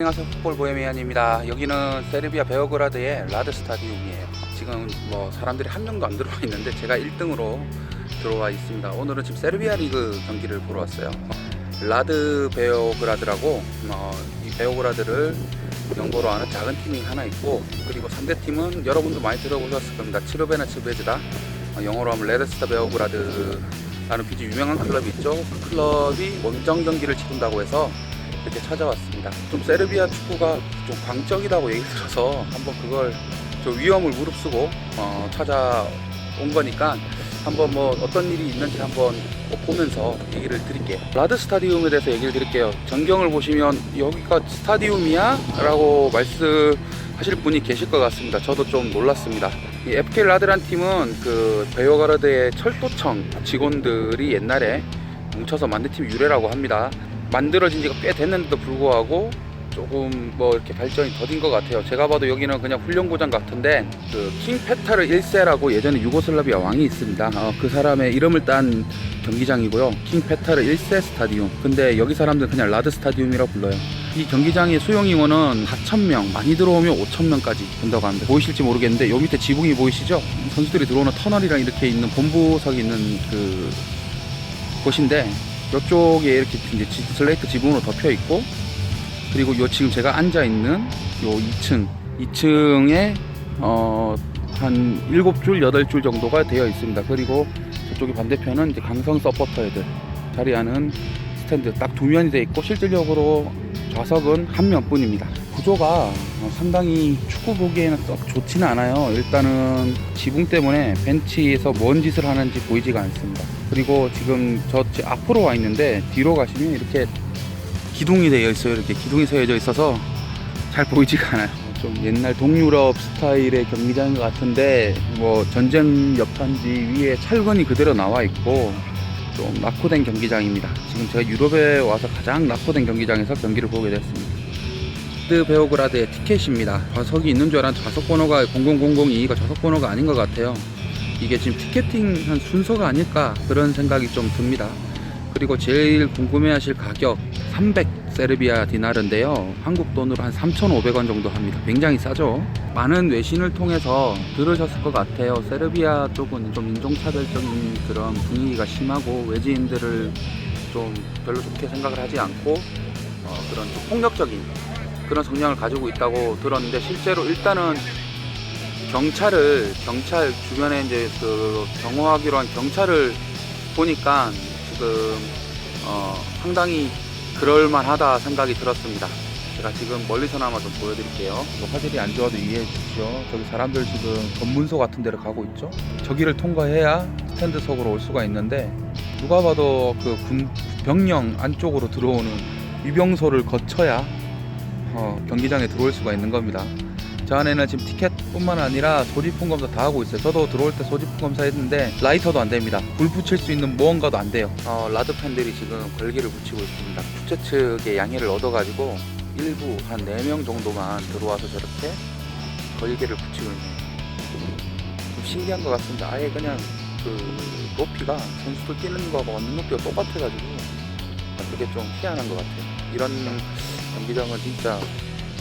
안녕하세요. 풋볼 보헤미안입니다. 여기는 세르비아 베오그라드의 라드 스타디움이에요. 지금 뭐 사람들이 한 명도 안 들어와 있는데 제가 1등으로 들어와 있습니다. 오늘은 지금 세르비아 리그 경기를 보러 왔어요. 라드 베오그라드라고 어, 이 베오그라드를 영어로 하는 작은 팀이 하나 있고 그리고 상대 팀은 여러분도 많이 들어보셨을 겁니다. 치르베나 츠베즈다. 어, 영어로 하면 레드스타 베오그라드라는 비주 유명한 클럽이 있죠. 그 클럽이 원정 경기를 치른다고 해서 이렇게 찾아왔습니다. 좀 세르비아 축구가 좀 광적이라고 얘기 들어서 한번 그걸 좀 위험을 무릅쓰고 어, 찾아온 거니까 한번 뭐 어떤 일이 있는지 한번 뭐 보면서 얘기를 드릴게요. 라드 스타디움에 대해서 얘기를 드릴게요. 전경을 보시면 여기가 스타디움이야? 라고 말씀하실 분이 계실 것 같습니다. 저도 좀 놀랐습니다. 이 FK 라드란 팀은 그 베어가르드의 철도청 직원들이 옛날에 뭉쳐서 만든 팀 유래라고 합니다. 만들어진 지가 꽤 됐는데도 불구하고 조금 뭐 이렇게 발전이 더딘 것 같아요. 제가 봐도 여기는 그냥 훈련고장 같은데 그 킹페타르 1세라고 예전에 유고슬라비아 왕이 있습니다. 어, 그 사람의 이름을 딴 경기장이고요. 킹페타르 1세 스타디움. 근데 여기 사람들 그냥 라드 스타디움이라 불러요. 이 경기장의 수용 인원은 4,000명, 많이 들어오면 5,000명까지 된다고 합니다. 보이실지 모르겠는데 요 밑에 지붕이 보이시죠? 선수들이 들어오는 터널이랑 이렇게 있는 본부석이 있는 그 곳인데 이쪽에 이렇게 이제 지- 슬레이트 지붕으로 덮여 있고 그리고 요 지금 제가 앉아 있는 요 2층 2층에 어 한 7줄 8줄 정도가 되어 있습니다. 그리고 저쪽이 반대편은 이제 강성 서포터애들 자리하는 스탠드 딱 두 면이 되어 있고 실질적으로 좌석은 한 명뿐입니다. 구조가 어, 상당히 축구 보기에는 썩 좋지는 않아요. 일단은 지붕 때문에 벤치에서 뭔 짓을 하는지 보이지가 않습니다. 그리고 지금 저제 앞으로 와 있는데 뒤로 가시면 이렇게 기둥이 되어 있어요. 이렇게 기둥이 세워져 있어서 잘 보이지가 않아요. 좀 옛날 동유럽 스타일의 경기장인 것 같은데 뭐 전쟁 여판지 위에 철근이 그대로 나와 있고 좀 낙후된 경기장입니다. 지금 제가 유럽에 와서 가장 낙후된 경기장에서 경기를 보게 됐습니다. 드 베오그라드의 티켓입니다. 좌석이 있는 줄 알았는데 좌석 번호가 0002가 좌석 번호가 아닌 것 같아요. 이게 지금 티켓팅한 순서가 아닐까 그런 생각이 좀 듭니다. 그리고 제일 궁금해하실 가격 300 세르비아 디나르인데요. 한국 돈으로 한 3,500원 정도 합니다. 굉장히 싸죠. 많은 외신을 통해서 들으셨을 것 같아요. 세르비아 쪽은 좀 인종차별적인 그런 분위기가 심하고 외지인들을 좀 별로 좋게 생각을 하지 않고 어, 그런 좀 폭력적인 그런 성향을 가지고 있다고 들었는데 실제로 일단은 경찰을 경찰 주변에 이제 그 경호하기로 한 경찰을 보니까 지금 어 상당히 그럴만하다 생각이 들었습니다. 제가 지금 멀리서나마 좀 보여드릴게요. 뭐 화질이 안 좋아도 이해해 주십시오. 저기 사람들 지금 검문소 같은 데를 가고 있죠. 저기를 통과해야 스탠드석으로 올 수가 있는데 누가 봐도 그 군 병령 안쪽으로 들어오는 위병소를 거쳐야 어, 경기장에 들어올 수가 있는 겁니다. 저 안에는 지금 티켓뿐만 아니라 소지품 검사 다 하고 있어요. 저도 들어올 때 소지품 검사 했는데 라이터도 안 됩니다. 불 붙일 수 있는 무언가도 안 돼요. 어, 라드 팬들이 지금 걸기를 붙이고 있습니다. 주최 측의 양해를 얻어가지고 일부 한 4명 정도만 들어와서 저렇게 걸개를 붙이고 있는 좀 신기한 것 같습니다. 아예 그냥 그 높이가 선수들 뛰는 거하고 완전 높이가 똑같아가지고 그게 좀 희한한 것 같아요. 이런 경기장은 진짜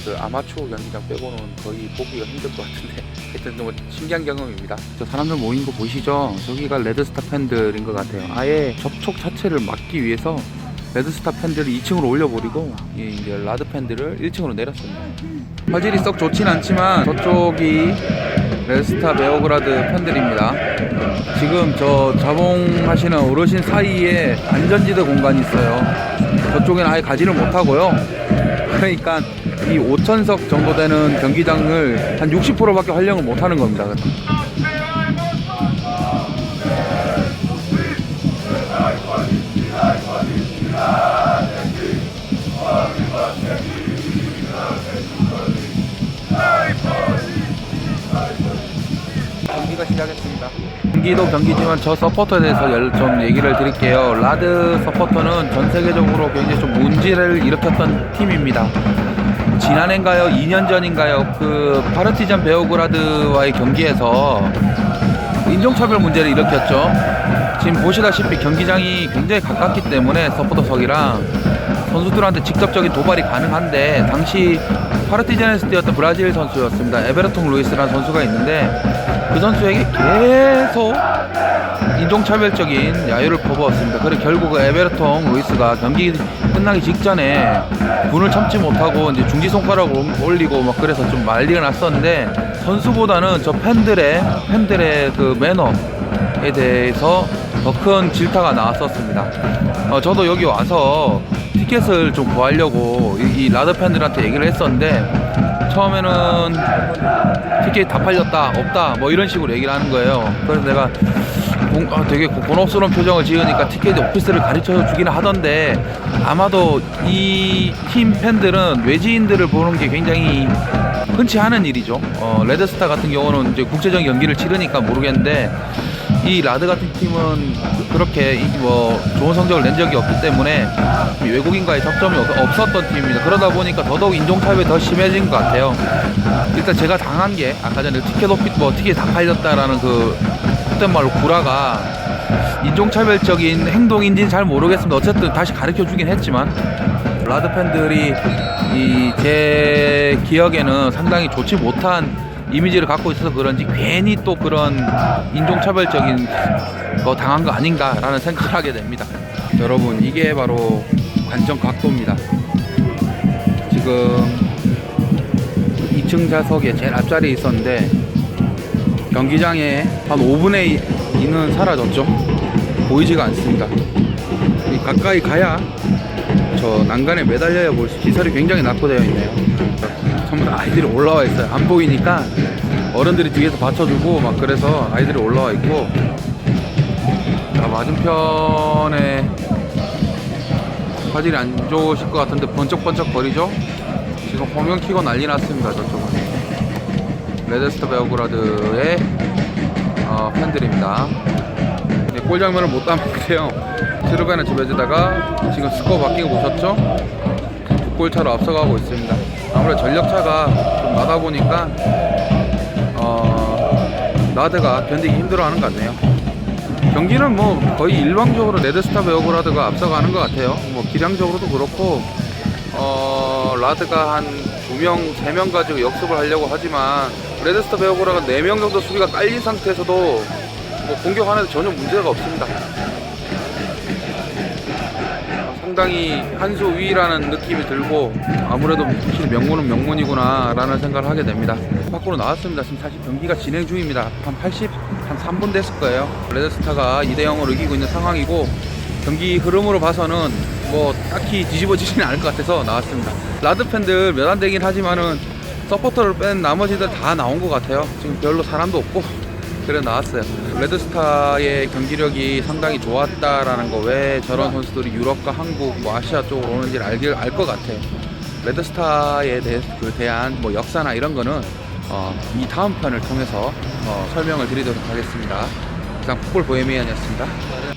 그 아마추어 경기장 빼고는 거의 보기가 힘들 것 같은데 하여튼 너무 신기한 경험입니다. 저 사람들 모인 거 보이시죠? 저기가 레드스타 팬들인 것 같아요. 아예 접촉 자체를 막기 위해서 레드스타 팬들을 2층으로 올려버리고 이 이제 라드 팬들을 1층으로 내렸습니다. 화질이 썩 좋진 않지만 저쪽이 레드스타 베오그라드 팬들입니다. 지금 저 자봉하시는 어르신 사이에 안전지대 공간이 있어요. 저쪽에는 아예 가지를 못하고요. 그러니까 이 5천석 정도 되는 경기장을 한 60%밖에 활용을 못하는 겁니다. 시작했습니다. 경기도 경기지만 저 서포터에 대해서 열- 좀 얘기를 드릴게요. 라드 서포터는 전 세계적으로 굉장히 좀 문제를 일으켰던 팀입니다. 지난해인가요? 2년 전인가요? 그 파르티잔 베오그라드와의 경기에서 인종차별 문제를 일으켰죠. 지금 보시다시피 경기장이 굉장히 가깝기 때문에 서포터석이랑 선수들한테 직접적인 도발이 가능한데 당시 파르티잔에서 뛰었던 브라질 선수였습니다. 에베르통 루이스라는 선수가 있는데 그 선수에게 계속 인종차별적인 야유를 퍼부었습니다. 그리고 결국 그 에베르통 루이스가 경기 끝나기 직전에 분을 참지 못하고 이제 중지 손가락을 올리고 막 그래서 좀 난리가 났었는데 선수보다는 저 팬들의 팬들의 그 매너에 대해서 더 큰 질타가 나왔었습니다. 어, 저도 여기 와서 티켓을 좀 구하려고 이, 이 라드 팬들한테 얘기를 했었는데 처음에는 티켓 다 팔렸다 없다 뭐 이런 식으로 얘기를 하는 거예요. 그래서 내가 공- 아, 되게 고- 곤혹스러운 표정을 지으니까 티켓 오피스를 가르쳐 주긴 하던데 아마도 이 팀 팬들은 외지인들을 보는 게 굉장히 흔치 않은 일이죠. 어, 레드스타 같은 경우는 이제 국제적인 경기를 치르니까 모르겠는데 이 라드 같은 팀은 그렇게 이- 뭐 좋은 성적을 낸 적이 없기 때문에 이 외국인과의 접점이 없- 없었던 팀입니다. 그러다 보니까 더더욱 인종차별이 더 심해진 것 같아요. 일단 제가 당한 게 아까 전에 티켓 오피 뭐 티켓 다 팔렸다라는 그 그때 말로 구라가 인종차별적인 행동인지는 잘 모르겠습니다. 어쨌든 다시 가르쳐 주긴 했지만 라드 팬들이 이 제 기억에는 상당히 좋지 못한 이미지를 갖고 있어서 그런지 괜히 또 그런 인종차별적인 거 당한 거 아닌가라는 생각을 하게 됩니다. 여러분 이게 바로 관전 각도입니다. 지금 2층 좌석에 제일 앞자리에 있었는데 경기장에 한 5분의 2는 사라졌죠. 보이지가 않습니다. 이 가까이 가야 저 난간에 매달려야 볼 수, 시설이 굉장히 낙후되어 있네요. 전부 다 아이들이 올라와 있어요. 안 보이니까 어른들이 뒤에서 받쳐주고 막 그래서 아이들이 올라와 있고 자, 맞은편에 화질이 안 좋으실 것 같은데 번쩍번쩍 거리죠? 지금 화면 키고 난리 났습니다. 저쪽은. 레드스타 베어그라드의 어, 팬들입니다. 네, 골 장면을 못 담았는데요. 스르베나 집에다가 지금 스코어 바뀐 거 보셨죠? 6골차로 앞서가고 있습니다. 아무래도 전력차가 좀 나다 보니까 어, 나드가 견디기 힘들어하는 것 같네요. 경기는 뭐 거의 일방적으로 레드스타 베어그라드가 앞서가는 것 같아요. 뭐 기량적으로도 그렇고 어, 라드가 한두 명, 세명 가지고 역습을 하려고 하지만 레드스타 베어그라가 네명 정도 수비가 깔린 상태에서도 뭐 공격하는데 전혀 문제가 없습니다. 어, 상당히 한 수 위라는 느낌이 들고 아무래도 확실히 명문은 명문이구나 라는 생각을 하게 됩니다. 밖으로 나왔습니다. 지금 사실 경기가 진행 중입니다. 한 80, 한 3분 됐을 거예요. 레드스타가 2대 0으로 이기고 있는 상황이고 경기 흐름으로 봐서는 뭐 딱히 뒤집어지지는 않을 것 같아서 나왔습니다. 라드 팬들 몇 안 되긴 하지만은 서포터를 뺀 나머지들 다 나온 것 같아요. 지금 별로 사람도 없고 그래 나왔어요. 레드스타의 경기력이 상당히 좋았다라는 거 왜 저런 선수들이 유럽과 한국, 뭐 아시아 쪽으로 오는지를 알길 알 것 같아요. 레드스타에 대해 그 대한 뭐 역사나 이런 거는 어, 이 다음 편을 통해서 어, 설명을 드리도록 하겠습니다. 이상 풋볼 보헤미안이었습니다.